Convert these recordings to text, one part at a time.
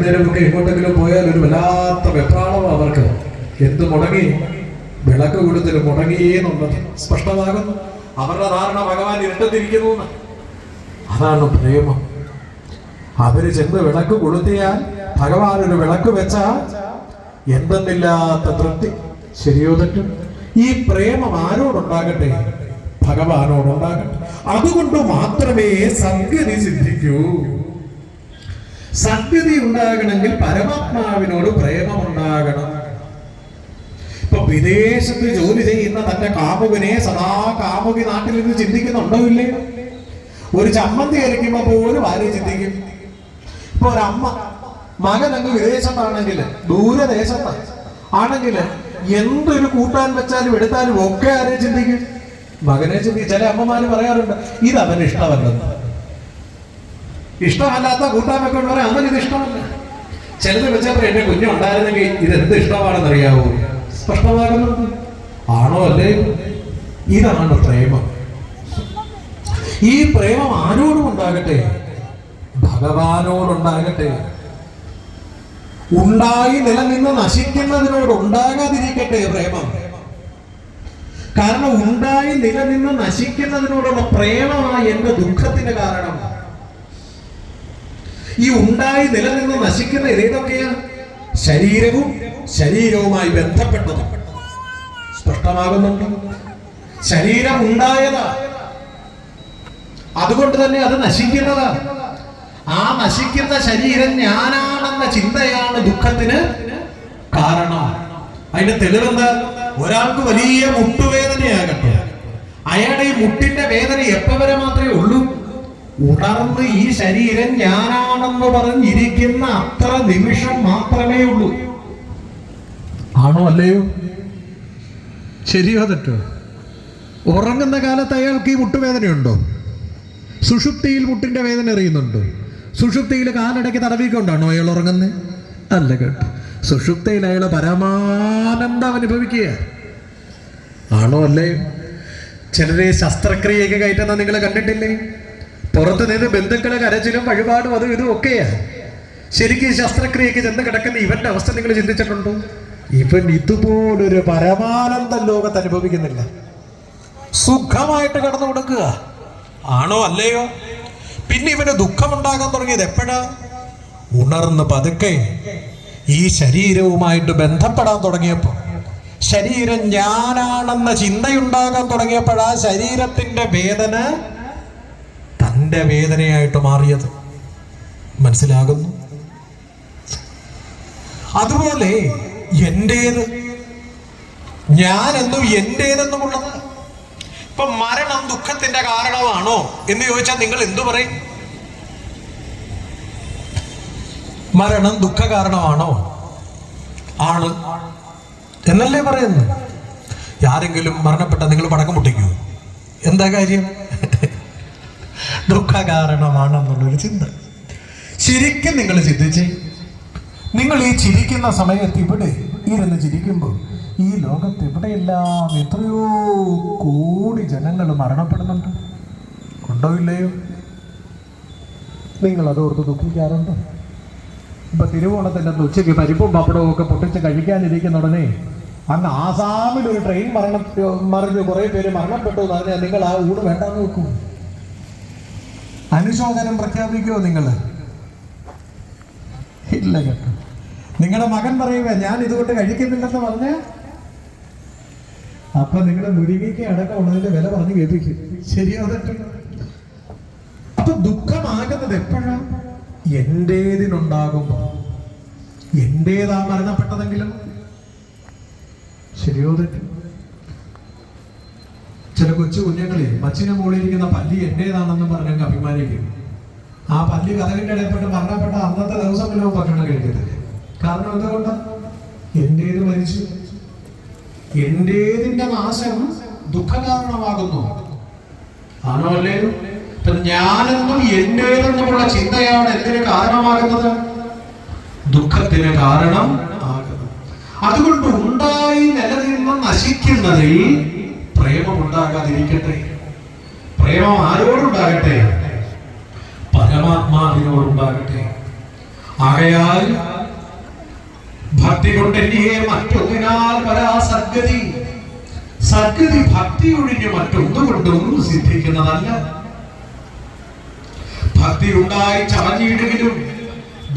നേരമൊക്കെ എങ്ങോട്ടെങ്കിലും പോയാൽ ഒരു വല്ലാത്ത വെപ്രാളം അവർക്ക്. എന്ത് മുടങ്ങി? വിളക്ക് കൊടുത്തിട്ട് മുടങ്ങിയേന്നുള്ളത് സ്പഷ്ടമാകുന്നു. അവരുടെ ധാരണ ഭഗവാൻ ഇരുട്ടത്തിരിക്കുന്നു. അതാണ് പ്രേമം. അവർ ചെന്ന് വിളക്ക് കൊളുത്തിയാൽ ഭഗവാൻ ഒരു വിളക്ക് വെച്ചാൽ എന്തെന്നില്ലാത്ത തൃപ്തി. ശരിയോ തെറ്റും? ഈ പ്രേമം ആരോടുണ്ടാകട്ടെ? ഭഗവാനോടുണ്ടാകട്ടെ. അതുകൊണ്ട് മാത്രമേ സംഗതി സിദ്ധിക്കൂ. സദ്ഗതി ഉണ്ടാകണമെങ്കിൽ പരമാത്മാവിനോട് പ്രേമം ഉണ്ടാകണം ഇപ്പൊ വിദേശത്ത് ജോലി ചെയ്യുന്ന തന്റെ കാമുകനെ സദാ കാമുകി നാട്ടിൽ നിന്ന് ചിന്തിക്കുന്നുണ്ടോ ഇല്ലേ? ഒരു ചമ്മന്തി അരയ്ക്കുമ്പോ പോലും ആരും ചിന്തിക്കും. ഇപ്പൊ ഒരമ്മ മകൻ അങ്ങ് വിദേശത്താണെങ്കിൽ ദൂരദേശത്ത്. ആണെങ്കിൽ എന്തൊരു കൂട്ടാൻ വെച്ചാലും എടുത്താലും ഒക്കെ ആരെയും ചിന്തിക്കും. മകനെ ചിന്തിക്കും ചില അമ്മമാര് പറയാറുണ്ട് ഇത് അവന് ഇഷ്ടമല്ലെന്ന് ഇഷ്ടമല്ലാത്ത കൂട്ടാമൊക്കെ ഉള്ളവരെ അവൻ ഇത് ഇഷ്ടമല്ല. ചിലത് വെച്ചപ്പോൾ എന്റെ കുഞ്ഞുണ്ടായിരുന്നെങ്കിൽ എന്ത് ഇഷ്ടമാണെന്ന് അറിയാവോ സ്പഷ്ടമാകുന്നത് ആണോ അല്ലേ? ഇതാണ് പ്രേമം. ഈ പ്രേമം ആരോടും ഉണ്ടാകട്ടെ? ഭഗവാനോടുണ്ടാകട്ടെ. ഉണ്ടായി നിലനിന്ന് നശിക്കുന്നതിനോട് ഉണ്ടാകാതിരിക്കട്ടെ പ്രേമം. കാരണം ഉണ്ടായി നിലനിന്ന് നശിക്കുന്നതിനോടുള്ള പ്രേമമാണ് എന്റെ ദുഃഖത്തിന് കാരണം ഈ ഉണ്ടായി നിലനിന്ന് നശിക്കുന്ന ഇതേതൊക്കെയാ ശരീരവും ശരീരവുമായി ബന്ധപ്പെട്ടത്. സ്പഷ്ടമാകുന്നുണ്ട്? ശരീരം ഉണ്ടായതാ. അതുകൊണ്ട് തന്നെ അത് നശിക്കുന്നതാ. ആ നശിക്കുന്ന ശരീരം ഞാനാണെന്ന ചിന്തയാണ് ദുഃഖത്തിന് കാരണം. അതിന്റെ തെളിവെന്താ? ഒരാൾക്ക് വലിയ മുട്ടുവേദനയാകട്ടെ. അയാളുടെ ഈ മുട്ടിന്റെ വേദന എപ്പോ വരെ മാത്രമേ ഉള്ളൂ? ഉണർന്ന് ഈ ശരീരം ഞാനാണെന്ന് പറഞ്ഞിരിക്കുന്ന അത്ര നിമിഷം മാത്രമേ ഉള്ളൂ. ആണോ അല്ലയോ? ശരിയോ തെറ്റോ? ഉറങ്ങുന്ന കാലത്ത് അയാൾക്ക് ഈ മുട്ടുവേദനയുണ്ടോ? സുഷുപ്തിയിൽ മുട്ടിന്റെ വേദന അറിയുന്നുണ്ടോ സുഷുപ്തിയിൽ കാലടയ്ക്ക് തടവിക്കൊണ്ടാണോ അയാൾ ഉറങ്ങുന്നത് അല്ല കേട്ടോ. സുഷുപ്തിയിൽ അയാൾ പരമാനന്ദം അനുഭവിക്കുക ആണോ അല്ലേ ചിലരെ ശസ്ത്രക്രിയയൊക്കെ കയറ്റുന്ന നിങ്ങൾ കണ്ടിട്ടില്ലേ? പുറത്ത് നിന്ന് ബന്ധുക്കളെ കരച്ചിലും വഴിപാടും അതും ഇതും ഒക്കെയാ. ശരിക്കും ശസ്ത്രക്രിയക്ക് ചെന്ന് കിടക്കുന്ന ഇവന്റെ അവസ്ഥ നിങ്ങൾ ചിന്തിച്ചിട്ടുണ്ടോ? ഇവൻ ഇതുപോലൊരു പരമാനന്ദം ലോകത്ത് അനുഭവിക്കുന്നില്ല. സുഖമായിട്ട് കടന്നു കൊടുക്കുക. ആണോ അല്ലയോ? പിന്നെ ഇവന് ദുഃഖമുണ്ടാകാൻ തുടങ്ങിയത് എപ്പോഴാ? ഉണർന്ന് പതുക്കെ ഈ ശരീരവുമായിട്ട് ബന്ധപ്പെടാൻ തുടങ്ങിയപ്പോൾ ശരീരം ഞാനാണെന്ന ചിന്തയുണ്ടാകാൻ തുടങ്ങിയപ്പോഴാ ശരീരത്തിന്റെ വേദന തന്റെ വേദനയായിട്ട് മാറിയത്. മനസ്സിലാകുന്നു? അതുപോലെ എന്റേത് ഞാനെന്നും എന്റേതെന്നുമുള്ളത് ഇപ്പൊ മരണം ദുഃഖത്തിന്റെ കാരണമാണോ എന്ന് ചോദിച്ചാൽ നിങ്ങൾ എന്തു പറയും? മരണം ദുഃഖ കാരണമാണോ? ആണ്. എന്നല്ലേ പറയുന്നത്? ആരെങ്കിലും മരണപ്പെട്ട നിങ്ങൾ പടക്കം പൊട്ടിക്കൂ എന്താ കാര്യം? ദുഃഖ കാരണമാണെന്നുള്ളൊരു ചിന്ത. ശരിക്കും നിങ്ങൾ ചിന്തിച്ച്? നിങ്ങൾ ഈ ചിരിക്കുന്ന സമയത്ത് ഇവിടെ ഇരുന്ന് ചിരിക്കുമ്പോൾ ഈ ലോകത്ത് ഇവിടെയെല്ലാം എത്രയോ കോടി ജനങ്ങൾ മരണപ്പെടുന്നുണ്ട്. ഉണ്ടോ ഇല്ലയോ? നിങ്ങൾ അതോർത്ത് ദുഃഖിക്കാറുണ്ടോ? ഇപ്പൊ തിരുവോണത്തിന്റെ ഉച്ചയ്ക്ക് പരിപ്പും പപ്പടവും ഒക്കെ പൊട്ടിച്ച് കഴിക്കാനിരിക്കുന്ന ഉടനെ അന്ന് ആസാമിൽ ഒരു ട്രെയിൻ മരണ മറിഞ്ഞ് കുറേ പേര് മരണപ്പെട്ടു എന്ന് പറഞ്ഞാൽ നിങ്ങൾ ആ ഊട് വേണ്ടാന്ന് വെക്കൂ. അനുശോചനം പ്രഖ്യാപിക്കുമോ നിങ്ങൾ ഇല്ല കേട്ടോ. നിങ്ങളുടെ മകൻ പറയുക ഞാൻ ഇതുകൊണ്ട് കഴിക്കുന്നില്ലെന്ന് പറഞ്ഞ. അപ്പൊ നിങ്ങളുടെ മുരിങ്ങയ്ക്ക് അടക്കം ഉള്ളതിന്റെ വില പറഞ്ഞു കേൾപ്പിക്കും. ശരിയോ അപ്പൊ ദുഃഖമാകുന്നത് എപ്പോഴാ? എന്റേതിനുണ്ടാകുമ്പോ എന്റേതാ മരണപ്പെട്ടതെങ്കിലും. ശരിയോ തെറ്റോ? ചില കൊച്ചു കുഞ്ഞുങ്ങളെ മച്ചിനെ മുകളിലിരിക്കുന്ന പല്ലി എന്റേതാണെന്ന് പറഞ്ഞങ്ങ് അഭിമാനിക്കും. ആ പല്ലി കഥകിന്റെ ഇടയിൽപ്പെട്ട് മരണപ്പെട്ട അന്നത്തെ ദിവസം പിന്നെ ഭക്ഷണം കഴിക്കത്തില്ല കാരണം എന്തുകൊണ്ട്? എന്റേത് മരിച്ചു. എന്റേതിന്റെ നാശം ദുഃഖകാരണമാകുന്നു. ആണോ അല്ലേ? ഞാനെന്നും എന്റേതെന്നുമുള്ള ചിന്തയാണ് എന്തിന് കാരണമാകുന്നത്? ദുഃഖത്തിന് കാരണം ആകുന്നത് അതുകൊണ്ട് ഉണ്ടായി നിലനിന്ന് നശിക്കുന്നതിൽ പ്രേമം ഉണ്ടാകാതിരിക്കട്ടെ പ്രേമം ആരോടുണ്ടാകട്ടെ? പരമാത്മാവിനോടുണ്ടാകട്ടെ. ആകയാൽ ഭക്തി കൊണ്ട് എന്നെ മറ്റൊന്നിനാൽ വരാ സദ്ഗതി. സദ്ഗതി ഭക്തി ഒഴിഞ്ഞ് മറ്റൊന്നുകൊണ്ടും സിദ്ധിക്കുന്നതല്ല. ഭക്തി ഉണ്ടായി ചമഞ്ഞിടുകിലും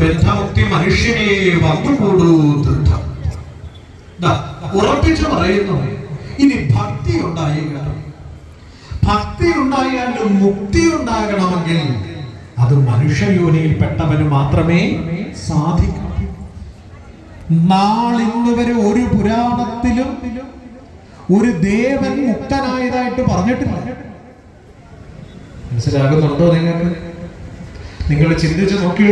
ബന്ധമുക്തി മനുഷ്യനെ വന്നുകൂടൂ ദൃഢം ഉറപ്പിച്ചു പറയുന്നു. ഇനി ഭക്തി ഉണ്ടായി ഭക്തി ഉണ്ടായാലും മുക്തി ഉണ്ടാകണമെങ്കിൽ അത് മനുഷ്യയോനിയിൽ പെട്ടവന് മാത്രമേ സാധിക്കൂ. നാളിന്ന് വരെ ഒരു പുരാണത്തിലും ഒരു ദേവൻ മുക്തനായതായിട്ട് പറഞ്ഞിട്ടില്ല. മനസ്സിലാകുന്നുണ്ടോ നിങ്ങൾക്ക്? നിങ്ങൾ ചിന്തിച്ചു നോക്കി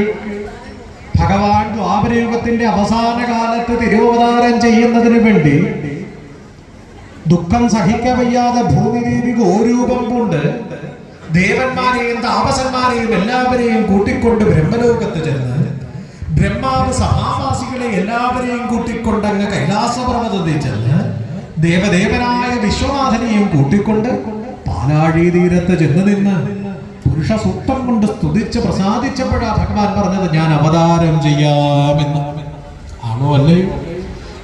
ഭഗവാൻ ദ്വാപരയുഗത്തിന്റെ അവസാന കാലത്ത് തിരുവതാരം ചെയ്യുന്നതിന് വേണ്ടി ദുഃഖം സഹിക്കവയ്യാതെ ഭൂമിദേവി ഗോരൂപം കൊണ്ട് ദേവന്മാരെയും താപസന്മാരെയും എല്ലാവരെയും കൂട്ടിക്കൊണ്ട് ബ്രഹ്മലോകത്ത് ചെന്ന് ബ്രഹ്മാവ് സഭാവാസികളെ എല്ലാവരെയും കൂട്ടിക്കൊണ്ട് അങ്ങ് കൈലാസപർവതത്തിൽ ചെന്ന് ദേവദേവനായ വിശ്വനാഥനെയും കൂട്ടിക്കൊണ്ട് പാലാഴി തീരത്ത് ചെന്ന് നിന്ന് പുരുഷ സൂക്തം കൊണ്ട് സ്തുതിച്ച് പ്രസാദിച്ചപ്പോഴാ ഭഗവാൻ പറഞ്ഞത് ഞാൻ അവതാരം ചെയ്യാമെന്ന്. ആണോ അല്ലയോ?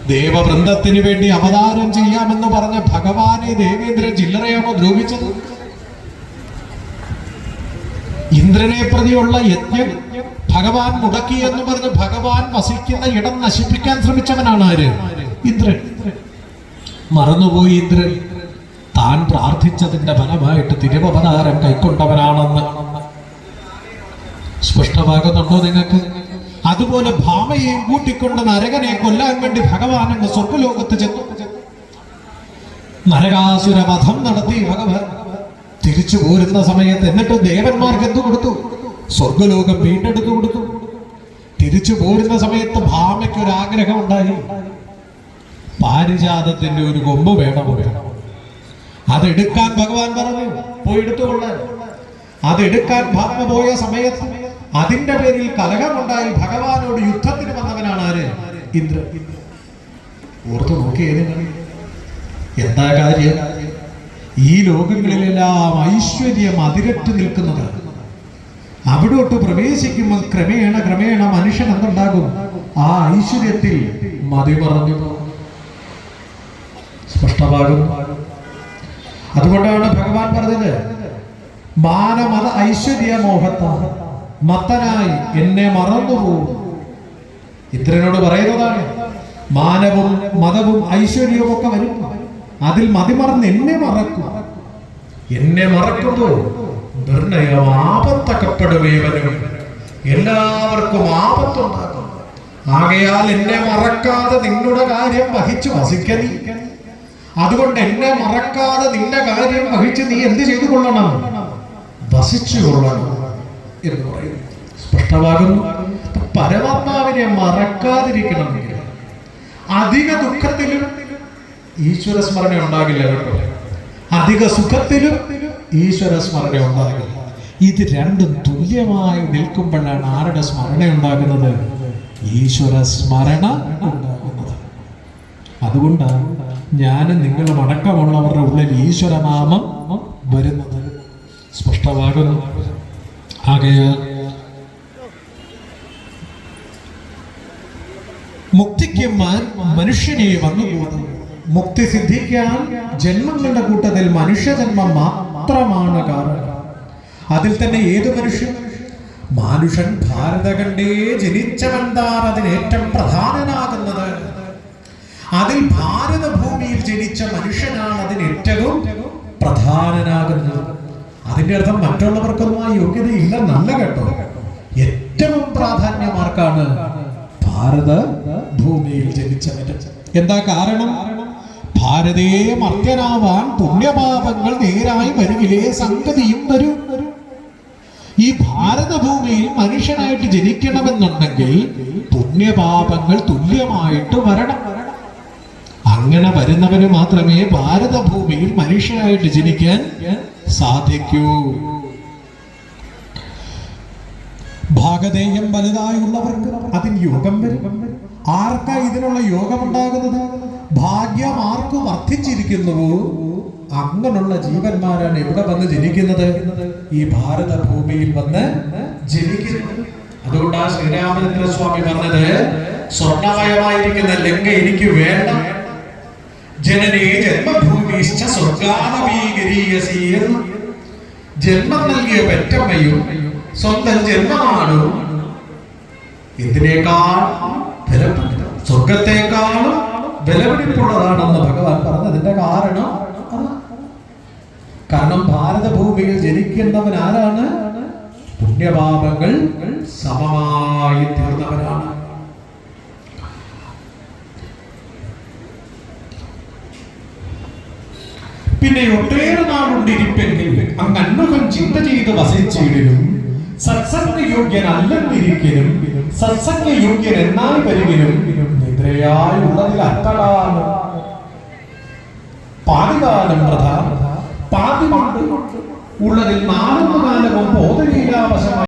ദേവവൃന്ദത്തിന് വേണ്ടി അവതാരം ചെയ്യാമെന്ന് പറഞ്ഞ ഭഗവാനെ ദേവേന്ദ്രൻ ചില്ലറയാണോ ദ്രോഹിച്ചത്? ഇന്ദ്രനെ പ്രതിയുള്ള യജ്ഞം ഭഗവാൻ മുടക്കി എന്ന് പറഞ്ഞ് ഭഗവാൻ വസിക്കുന്ന ഇടം നശിപ്പിക്കാൻ ശ്രമിച്ചവനാണ് ആര്? ഇന്ദ്രൻ. മറന്നുപോയി ഇന്ദ്രൻ. താൻ പ്രാർത്ഥിച്ചതിന്റെ ഫലമായിട്ട് തിരുവവതാരം കൈക്കൊണ്ടവനാണെന്ന് സ്പഷ്ടമാകുന്നുണ്ടോ നിങ്ങൾക്ക്? അതുപോലെ ഭാമയെയും കൂട്ടിക്കൊണ്ട് നരകനെ കൊല്ലാൻ വേണ്ടി ഭഗവാൻ അങ്ങ് സ്വർഗലോകത്ത് ചെന്നു. നരകാസുര വധം നടത്തി ഭഗവാൻ തിരിച്ചു പോരുന്ന സമയത്ത് എന്നിട്ട് ദേവന്മാർക്ക് എന്തു കൊടുത്തു? സ്വർഗലോകം വീണ്ടെടുത്തു കൊടുത്തു. തിരിച്ചു പോരുന്ന സമയത്ത് ഭാമയ്ക്ക് ഒരു ആഗ്രഹം ഉണ്ടായി പാരിജാതത്തിന്റെ ഒരു കൊമ്പ് വേണം. വേണം അതെടുക്കാൻ ഭഗവാൻ പറഞ്ഞു. പോയി എടുത്തുകൊള്ളാൻ. അതെടുക്കാൻ ഭാമ പോയ സമയത്ത് അതിന്റെ പേരിൽ കലഹമുണ്ടായി ഭഗവാനോട് യുദ്ധത്തിന് വന്നവനാണ് ആര്? ഇന്ദ്രൻ. ഓർത്തു നോക്കിയത് എന്താ കാര്യം? ഈ ലോകങ്ങളിലെല്ലാം ഐശ്വര്യം അതിരറ്റ് നിൽക്കുന്നത്. അവിടോട്ട് പ്രവേശിക്കുമ്പോൾ ക്രമേണ ക്രമേണ മനുഷ്യൻ എന്തുണ്ടാകും? ആ ഐശ്വര്യത്തിൽ മതി പറഞ്ഞു. സ്പഷ്ടമാകും. അതുകൊണ്ടാണ് ഭഗവാൻ പറഞ്ഞത് മാനമത ഐശ്വര്യ മോഹത്ത മത്തനായി എന്നെ മറന്നുപോകും. ഇന്ദ്രനോട് പറയുന്നതാണ് മാനവും മതവും ഐശ്വര്യവും ഒക്കെ വരും. അതിൽ മതിമറന്ന് എന്നെ മറക്കും. എന്നെ മറക്കുന്നു നിർണയം ആപത്തകപ്പെടുകയും വരും എല്ലാവർക്കും ആപത്തുണ്ടാകും. ആകയാൽ എന്നെ മറക്കാതെ നിങ്ങളുടെ കാര്യം വഹിച്ചു വസിക്കനി അതുകൊണ്ട് എന്നെ മറക്കാതെ നിന്റെ കാര്യം വഹിച്ച് നീ എന്ത് ചെയ്തു കൊള്ളണം വസിച്ചു കൊള്ളണം എന്ന് പറയുന്നു. സ്പഷ്ടമാകുന്നു പരമാത്മാവിനെ മറക്കാതിരിക്കണമെങ്കിൽ അധിക ദുഃഖത്തിലും ഈശ്വര സ്മരണ ഉണ്ടാകില്ല കേട്ടോ. അധിക സുഖത്തിലും ഈശ്വര സ്മരണ ഉണ്ടാകില്ല. ഇത് രണ്ടും തുല്യമായി നിൽക്കുമ്പോഴാണ് ആരുടെ സ്മരണ ഉണ്ടാകുന്നത്? ഈശ്വര സ്മരണ ഉണ്ടാകുന്നത്. അതുകൊണ്ടാണ് ഞാനും നിങ്ങളും അടക്കമുള്ളവരുടെ ഉള്ളിൽ ഈശ്വരനാമം വരുന്നത്. സ്പഷ്ടമാകുന്നു ആകയാൽ മുക്തിക്ക് മനുഷ്യനെ വന്നുപോകുന്നു മുക്തി സിദ്ധിക്കാൻ ജന്മങ്ങളുടെ കൂട്ടത്തിൽ മനുഷ്യജന്മം മാത്രമാണ് കാരണം. അതിൽ തന്നെ ഏത് മനുഷ്യൻ? മാനുഷൻ ഭാരതഖണ്ഡേ ജനിച്ചവൻ താൻ അതിന് ഏറ്റവും പ്രധാനനാകുന്നത്. അതിൽ ഭാരതഭൂമിയിൽ ജനിച്ച മനുഷ്യനാണ് അതിന് ഏറ്റവും പ്രധാനനാകുന്നത്. അതിന്റെ അർത്ഥം മറ്റുള്ളവർക്കൊന്നും ആ യോഗ്യത ഇല്ലെന്നല്ല കേട്ടോ. ഏറ്റവും പ്രാധാന്യമാർക്കാണ് ഭാരത ഭൂമിയിൽ ജനിച്ചവര് എന്താ കാരണം? ഭാരതീയ മർത്യനാവാൻ പുണ്യപാപങ്ങൾ നേരായി വരികിലേ സംഗതിയും വരും. ഈ ഭാരതഭൂമിയിൽ മനുഷ്യനായിട്ട് ജനിക്കണമെന്നുണ്ടെങ്കിൽ പുണ്യപാപങ്ങൾ തുല്യമായിട്ട് വരണം. അങ്ങനെ വരുന്നവന് മാത്രമേ ഭാരതഭൂമിയിൽ മനുഷ്യനായിട്ട് ജനിക്കാൻ സാധിക്കൂ. ഭാഗധേയം വലുതായുള്ളവർക്ക് അതിന് യോഗം വരും. ആർക്കാ ഇതിനുള്ള യോഗം ഉണ്ടാകുന്നത് ഭാഗ്യം ആർക്ക് വർദ്ധിച്ചിരിക്കുന്നുവോ അങ്ങനെയുള്ള ജീവന്മാരാണ് എവിടെ വന്ന് ജനിക്കുന്നത്? ഈ ഭാരത ഭൂമിയിൽ വന്ന് ജനിക്കുന്നത് അതുകൊണ്ടാണ് ശ്രീരാമചന്ദ്ര സ്വാമി പറഞ്ഞത് സ്വർണമയമായിരിക്കുന്ന ലങ്ക എനിക്ക് വേണ്ട. ജനനേ ജന്മഭൂമിശ്ച സ്വർഗാനവീകരീയസി എന്ന് ജന്മം നൽകിയ പെറ്റമ്മയും സ്വന്തം ജന്മമാണ്. ബലപ്പെട്ട സ്വർഗത്തെക്കാളും ബലപിടിപ്പുള്ളതാണെന്ന് ഭഗവാൻ പറഞ്ഞതിന്റെ കാരണം. കാരണം ഭാരതഭൂമിയിൽ ജനിക്കേണ്ടവൻ ആരാണ് പുണ്യപാപങ്ങൾ സമമായി തീർന്നവനാണ്. പിന്നെ ഒട്ടേറെ നാളുണ്ടിരിപ്പെങ്കിൽ അങ്ങ് അന്മുഖം ചിന്ത ചെയ്ത് വസിച്ചിടിനും സത്സംഗ യോഗ്യനല്ലെന്നിരിക്കലും സത്സംഗ യോഗ്യൻ എന്നായി വരികിലും നിദ്രയായി ഉള്ളതിൽ അർത്ഥകാലം പാതികാലം പ്രധാന. പാതി ഉള്ളതിൽ നാലൊന്നു കാലവും ബോധലീലാവശമായി